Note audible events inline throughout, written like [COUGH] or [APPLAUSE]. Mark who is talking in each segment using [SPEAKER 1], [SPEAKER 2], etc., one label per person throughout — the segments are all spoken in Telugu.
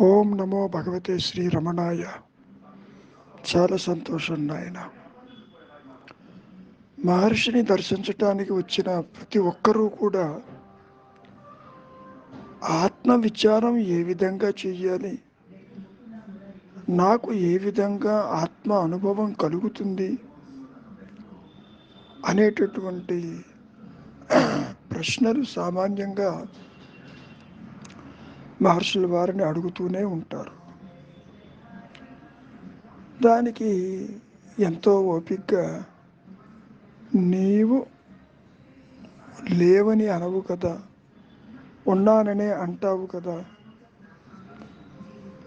[SPEAKER 1] ఓం నమో భగవతే శ్రీ రమణాయ. చాలా సంతోషం నాయన. మహర్షిని దర్శించటానికి వచ్చిన ప్రతి ఒక్కరూ కూడా ఆత్మ విచారం ఏ విధంగా చెయ్యాలి నాకు ఏ విధంగా ఆత్మ అనుభవం కలుగుతుంది? అనేటటువంటి ప్రశ్నలు సామాన్యంగా మహర్షులు వారిని అడుగుతూనే ఉంటారు. దానికి ఎంతో ఓపికగా నీవు లేవని అనవు కదా ఉన్నాననే అంటావు కదా.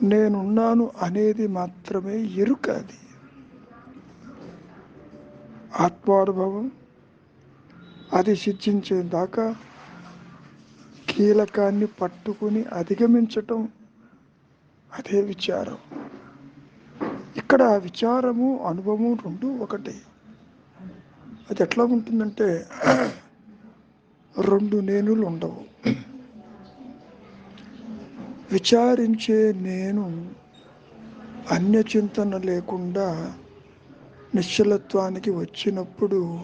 [SPEAKER 1] నేనున్నాను అనేది మాత్రమే ఎరుక అది. ఆత్మానుభవం అది సిద్ధించేదాకా కీలకాన్ని పట్టుకుని అధిగమించటం అదే విచారం. ఇక్కడ విచారము అనుభవం రెండు ఒకటి. అది ఎట్లా ఉంటుందంటే రెండు నేనులు ఉండవు. విచారించే నేను అన్యచింతన లేకుండా నిశ్చలత్వానికి వచ్చినప్పుడు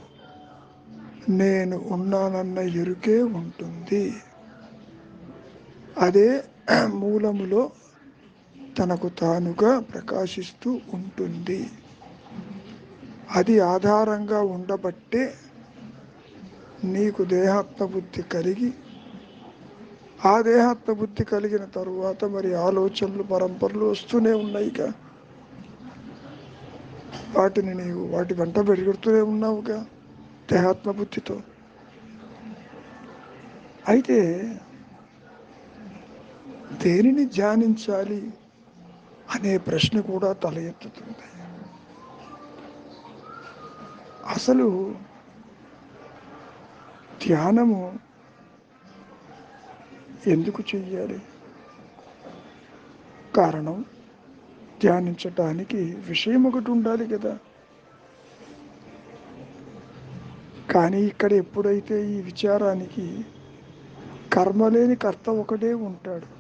[SPEAKER 1] నేను ఉన్నానన్న ఎరుకే ఉంటుంది. అదే [CLEARS THROAT] మూలములో తనకు తానుగా ప్రకాశిస్తూ ఉంటుంది. అది ఆధారంగా ఉండబట్టే నీకు దేహాత్మబుద్ధి కలిగి ఆ దేహాత్మబుద్ధి కలిగిన తరువాత మరి ఆలోచనలు పరంపరలు వస్తూనే ఉన్నాయిగా వాటిని నీవు వాటి వెంట పెరుగుతూనే ఉన్నావుగా దేహాత్మబుద్ధితో. అయితే దేనిని ధ్యానించాలి అనే ప్రశ్న కూడా తల ఎత్తుతుంది. అసలు ధ్యానము ఎందుకు చెయ్యాలి? కారణం ధ్యానించటానికి విషయం ఒకటి ఉండాలి కదా. కానీ ఇక్కడ ఎప్పుడైతే ఈ విచారానికి కర్మ లేని కర్త ఒకటే ఉంటాడు.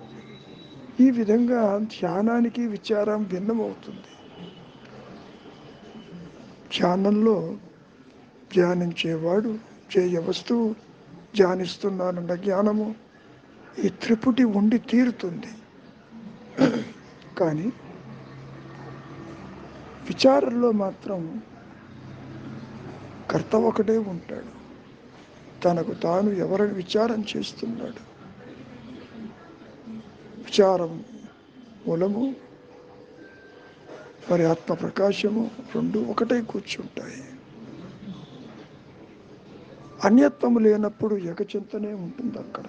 [SPEAKER 1] ఈ విధంగా ధ్యానానికి విచారం భిన్నమవుతుంది. ధ్యానంలో ధ్యానించేవాడు చేయ వస్తువు ధ్యానిస్తున్నానన్న జ్ఞానము ఈ త్రిపుటి ఉండి తీరుతుంది. కానీ విచారంలో మాత్రం కర్త ఒకటే ఉంటాడు. తనకు తాను ఎవరిని విచారం చేస్తున్నాడు. విచారం మూలము మరి ఆత్మ ప్రకాశము రెండు ఒకటే కూర్చుంటాయి. అన్యత్వము లేనప్పుడు ఏకచింతనే ఉంటుంది అక్కడ.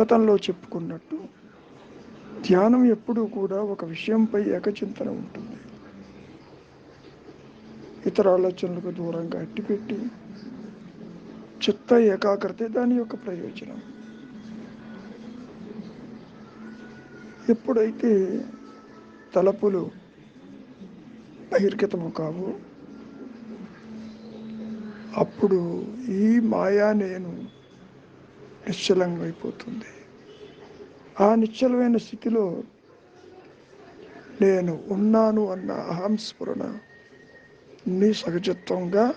[SPEAKER 1] గతంలో చెప్పుకున్నట్టు ధ్యానం ఎప్పుడూ కూడా ఒక విషయంపై ఏకచింతన ఉంటుంది. ఇతర ఆలోచనలకు దూరంగా అట్టిపెట్టి చిత్త ఏకాగ్రత దాని యొక్క ప్రయోజనం. ఎప్పుడైతే తలపులు బహిర్గతము కావు అప్పుడు ఈ మాయా నేను నిశ్చలంగా అయిపోతుంది ఆ నిశ్చలమైన స్థితిలో నేను ఉన్నాను అన్న అహం స్ఫురణ నీ సహజత్వంగా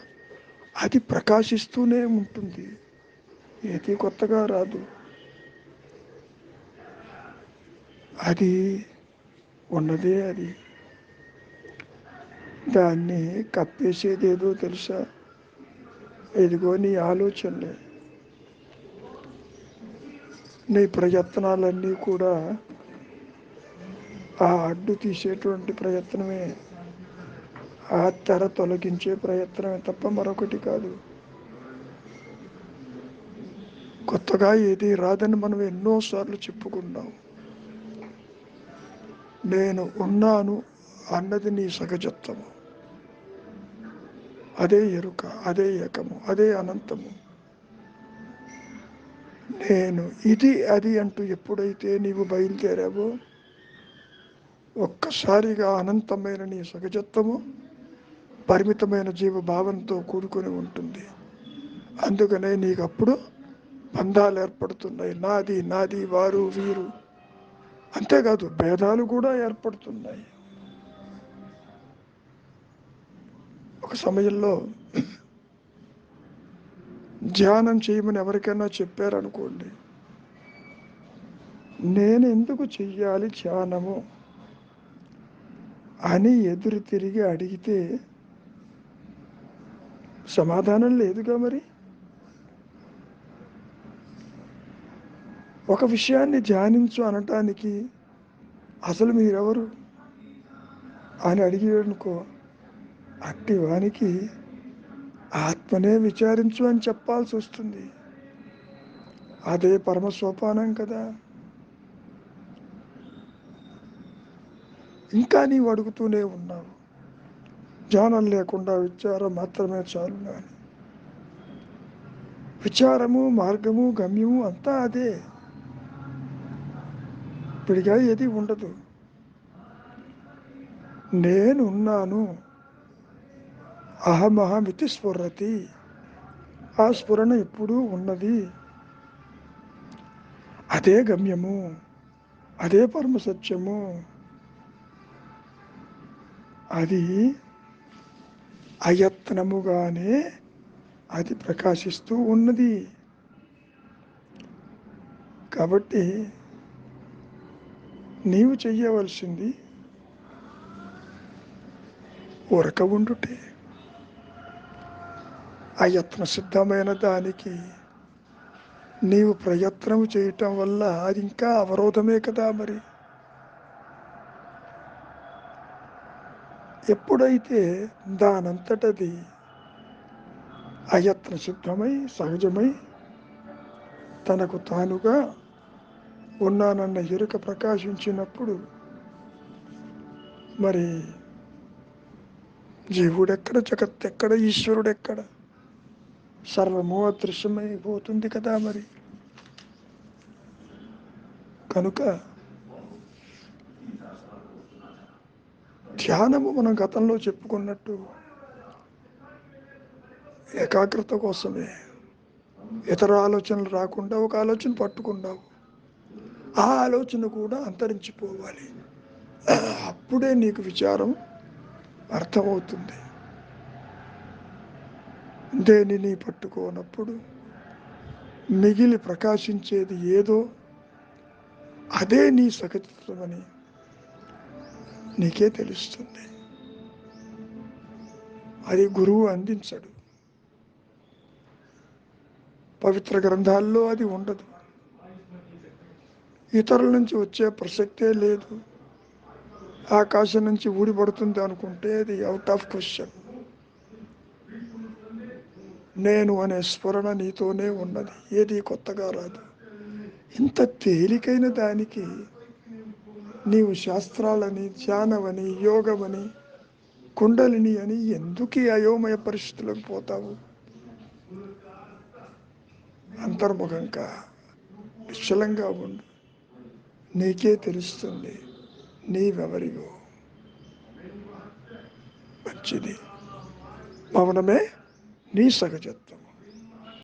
[SPEAKER 1] అది ప్రకాశిస్తూనే ఉంటుంది. ఏది కొత్తగా రాదు. అది ఉన్నదే అది. దాన్ని కప్పేసేది ఏదో తెలుసా? ఇదిగో నీ ఆలోచనలే. నీ ప్రయత్నాలన్నీ కూడా ఆ అడ్డు తీసేటువంటి ప్రయత్నమే. ఆ తెర తొలగించే ప్రయత్నమే తప్ప మరొకటి కాదు. కొత్తగా ఏది రాదని మనం ఎన్నోసార్లు చెప్పుకున్నాం. నేను ఉన్నాను అన్నది నీ సహజత్వము. అదే ఎరుక అదే ఏకము అదే అనంతము. నేను ఇది అది అంటూ ఎప్పుడైతే నీవు బయలుదేరావో ఒక్కసారిగా అనంతమైన నీ సహజత్వము పరిమితమైన జీవ భావంతో కూడుకొని ఉంటుంది. అందుకనే నీకు అప్పుడు బంధాలు ఏర్పడుతున్నాయి. నాది నాది వారు వీరు. అంతేకాదు భేదాలు కూడా ఏర్పడుతున్నాయి. ఒక సమయంలో ధ్యానం చేయమని ఎవరికైనా చెప్పారనుకోండి నేను ఎందుకు చెయ్యాలి ధ్యానము అని ఎదురు తిరిగి అడిగితే సమాధానం లేదుగా మరి? ఒక విషయాన్ని ధ్యానించు అనటానికి అసలు మీరెవరు? అని అడిగాడనుకో అట్టి వానికి ఆత్మనే విచారించు అని చెప్పాల్సి వస్తుంది. అదే పరమ సోపానం కదా. ఇంకా నీవు అడుగుతూనే ఉన్నావు. జ్ఞానం లేకుండా విచారం మాత్రమే చాలు కానీ విచారము మార్గము గమ్యము అంతా అదే. విడిగా ఏది ఉండదు. నేనున్నాను. అహమహమితి స్ఫురతి. ఆ స్ఫురణ ఎప్పుడూ ఉన్నది. అదే గమ్యము. అదే పరమ సత్యము. అది అయత్నముగానే అది ప్రకాశిస్తూ ఉన్నది. కాబట్టి నీవు చెయ్యవలసింది ఉరక ఉండుటే. అయత్న సిద్ధమైన దానికి నీవు ప్రయత్నం చేయటం వల్ల అది ఇంకా అవరోధమే కదా మరి. ఎప్పుడైతే దానంతటది అయత్న సిద్ధమై సహజమై తనకు తానుగా ఉన్నానన్న ఎరుక ప్రకాశించినప్పుడు మరి జీవుడెక్కడ జగత్ ఎక్కడ ఈశ్వరుడెక్కడ? సర్వము అదృశ్యమైపోతుంది కదా మరి. కనుక ధ్యానము మనం గతంలో చెప్పుకున్నట్టు ఏకాగ్రత కోసమే. ఇతర ఆలోచనలు రాకుండా ఒక ఆలోచన పట్టుకున్నావు ఆ ఆలోచన కూడా అంతరించిపోవాలి. అప్పుడే నీకు విచారం అర్థమవుతుంది. దేనిని పట్టుకోనప్పుడు మిగిలి ప్రకాశించేది ఏదో అదే నీ సఖచిత్వమని నీకే తెలుస్తుంది. అది గురువు అందించడు. పవిత్ర గ్రంథాల్లో అది ఉండదు. ఇతరుల నుంచి వచ్చే ప్రసక్తే లేదు. ఆకాశం నుంచి ఊడిపడుతుంది అనుకుంటే అది అవుట్ ఆఫ్ క్వశ్చన్ నేను అనే స్ఫురణ నీతోనే ఉన్నది. ఏది కొత్తగా రాదు. ఇంత తేలికైన దానికి నీవు శాస్త్రాలని ధ్యానమని యోగమని కుండలిని అని ఎందుకు అయోమయ పరిస్థితులకు పోతావు? అంతర్ముఖంగా నిశ్చలంగా ఉండు. నీకే తెలుస్తుంది. నీవెవరివో. మంచిది. మౌనమే నీ సహజత్వం.